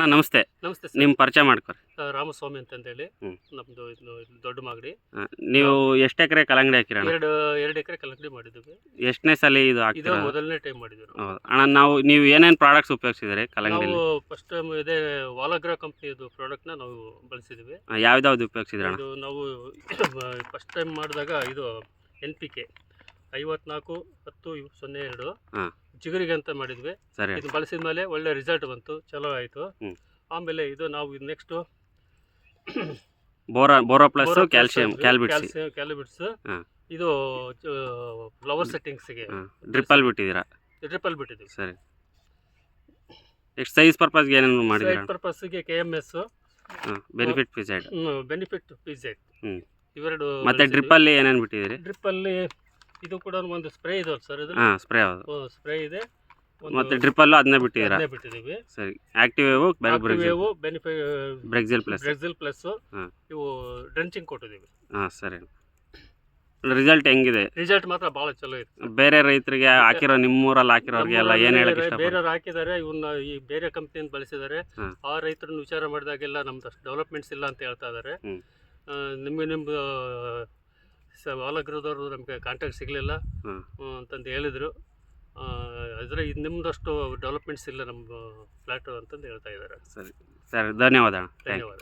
ಅಣ್ಣ ನಮಸ್ತೆ. ನಮಸ್ತೆ ನಿಮ್ಮ ಪರಿಚಯ ಮಾಡ್ಕೊರಿ. ಸರ್ ರಾಮಸ್ವಾಮಿ ಅಂತಂದೇಳಿ. ಹೇಳಿ ನಮ್ದು ಇದು ಇದು ದೊಡ್ಡ ಮಾಗಡಿ. ನೀವು ಎಷ್ಟು ಎಕರೆ ಕಲ್ಲಂಗಡಿ ಹಾಕಿರಣ್ಣ ಎರಡು ಎರಡು ಎಕರೆ ಕಲ್ಲಂಗಡಿ ಮಾಡಿದ್ವಿ ಎಷ್ಟನೇ ಸಲ ಇದು ಇದು ಹಾಕ್ತೀರಾ ಮೊದಲನೇ ಟೈಮ್ ಮಾಡಿದ್ರು ಹೌದು. ಅಣ್ಣ ನಾವು ನೀವು ಏನೇನು ಪ್ರಾಡಕ್ಟ್ಸ್ ಉಪಯೋಗಿಸಿದ್ರಿ ಕಲಂಗಡಿ ನಾವು ಫಸ್ಟ್ ಟೈಮ್ ಇದೇ ವಾಲಗ್ರಾ ಕಂಪ್ನಿದು ಪ್ರಾಡಕ್ಟ್ನ ನಾವು ಬಳಸಿದ್ವಿ ಯಾವ್ದಾವ್ದು ಉಪಯೋಗಿಸಿದ್ರಿ ಅಣ್ಣ? ಇದು ನಾವು ಫಸ್ಟ್ ಟೈಮ್ ಮಾಡಿದಾಗ ಇದು ಎನ್ ಪಿ ಕೆ ಐವತ್ನಾಲ್ಕು ಹತ್ತು ಇವ್- ಸೊನ್ನೆ ಎರಡು. ಹಾ. ಚಿಗುರಿಗೆ ಅಂತ ಮಾಡಿದ್ವಿ. ಸರಿ ಇದು ಬಳಸಿದ ಮೇಲೆ ಒಳ್ಳೆ ರಿಸಲ್ಟ್ ಬಂತು. ಚಲೋ ಆಯಿತು. ಹ್ಮ್. ಆಮೇಲೆ ಇದು ನಾವು ನೆಕ್ಸ್ಟ್ ಬೋರಾ ಬೋರಾ ಪ್ಲಸ್ ಕ್ಯಾಲ್ಸಿಯಂ ಕ್ಯಾಲ್ಬಿಟ್ಸ್ ಕ್ಯಾಲಿಬಿಟ್ಸ್ ಹಾ. ಇದು ಫ್ಲವರ್ ಸೆಟ್ಟಿಂಗ್ಸ್ಗೆ ಡ್ರಿಪ್ಪಲ್ಲಿ ಬಿಟ್ಟಿದ್ದೀರಾ? ಟ್ರಿಪಲ್ ಬಿಟ್ಟಿದ್ದೀವಿ. ಸರಿ. ನೆಕ್ಸ್ಟ್ ಸೈಜ್ ಪರ್ಪಸ್ಗೆ ಏನೇನು ಮಾಡಿದ್ದೀರಾ? ಸೈಡ್ ಪರ್ಪಸ್ಗೆ ಕೆ ಎಂ ಎಸ್ ಬೆನಿಫಿಟ್ ಪಿಸೈಡ್ ಬೆನಿಫಿಟ್ ಪಿಜೆಟ್ ಹ್ಮ್. ಇವೆರಡು ಮತ್ತೆ ಡ್ರಿಪ್ಪಲ್ಲಿ ಏನೇನು ಬಿಟ್ಟಿದ್ದೀರಿ? ಡ್ರಿಪ್ ಅಲ್ಲಿ ಇದು ಕೂಡ ಒಂದು ಸ್ಪ್ರೇ ಇದೆ ಸರ್ ಇದು? ಹಾಂ ಸ್ಪ್ರೇ ಹೌದು. ಸ್ಪ್ರೇ ಇದೆ. ಮತ್ತೆ ಡ್ರಿಪ್ಪಲ್ಲೂ ಅದನ್ನೇ ಬಿಟ್ಟಿದ್ದೀರಾ? ಅದನ್ನ ಬಿಟ್ಟಿದ್ದೀವಿ. ಸರಿ ಆಕ್ಟಿವ್ ವೇವು ಬ್ರೆಕ್ಸಿಲ್. ವೇವು ಬೆನಿಫಿಟ್ ಬ್ರೆಕ್ಸಿಲ್ ಪ್ಲಸ್. ಬ್ರೆಕ್ಸಿಲ್ ಪ್ಲಸ್. ಇವು ಡ್ರೆಂಚಿಂಗ್ ಕೊಟ್ಟಿದ್ದೀವಿ. ಹಾಂ ಸರಿ. ರಿಸಲ್ಟ್ ಹೆಂಗಿದೆ? ರಿಸಲ್ಟ್ ಮಾತ್ರ ಭಾಳ ಚಲೋ ಇದೆ ಬೇರೆ ರೈತರಿಗೆ ಹಾಕಿರೋ ನಿಮ್ಮೂರಲ್ಲಿ ಹಾಕಿರೋರಿಗೆಲ್ಲ ಏನು ಹೇಳಕ್ಕೆ ಇಷ್ಟಪಡ್ತೀರಾ? ಬೇರೆಯವ್ರು ಹಾಕಿದ್ದಾರೆ ಇವನ್ನ ಈ ಬೇರೆ ಕಂಪ್ನಿಯಿಂದ ಬಳಸಿದ್ದಾರೆ. ಆ ರೈತರನ್ನ ವಿಚಾರ ಮಾಡಿದಾಗೆಲ್ಲ ನಮ್ದು ಅಷ್ಟು ಡೆವಲಪ್ಮೆಂಟ್ಸ್ ಇಲ್ಲ ಅಂತ ಹೇಳ್ತಾ ಇದ್ದಾರೆ. ನಿಮ್ಗೆ ನಿಮಗೆ ನಿಮ್ಮ ವಾಲಗೃಹದವರು ನಮಗೆ ಕಾಂಟ್ಯಾಕ್ಟ್ ಸಿಗಲಿಲ್ಲ. ಅಂತಂದು ಹೇಳಿದರು. ಆದರೆ ಇದು ನಿಮ್ಮದಷ್ಟು ಡೆವಲಪ್ಮೆಂಟ್ಸ್ ಇಲ್ಲ ನಮ್ಮ ಫ್ಲ್ಯಾಟು ಅಂತಂದು ಹೇಳ್ತಾ ಇದ್ದಾರೆ. ಸರಿ. ಸರಿ ಧನ್ಯವಾದ ಅಣ್ಣ ಧನ್ಯವಾದ.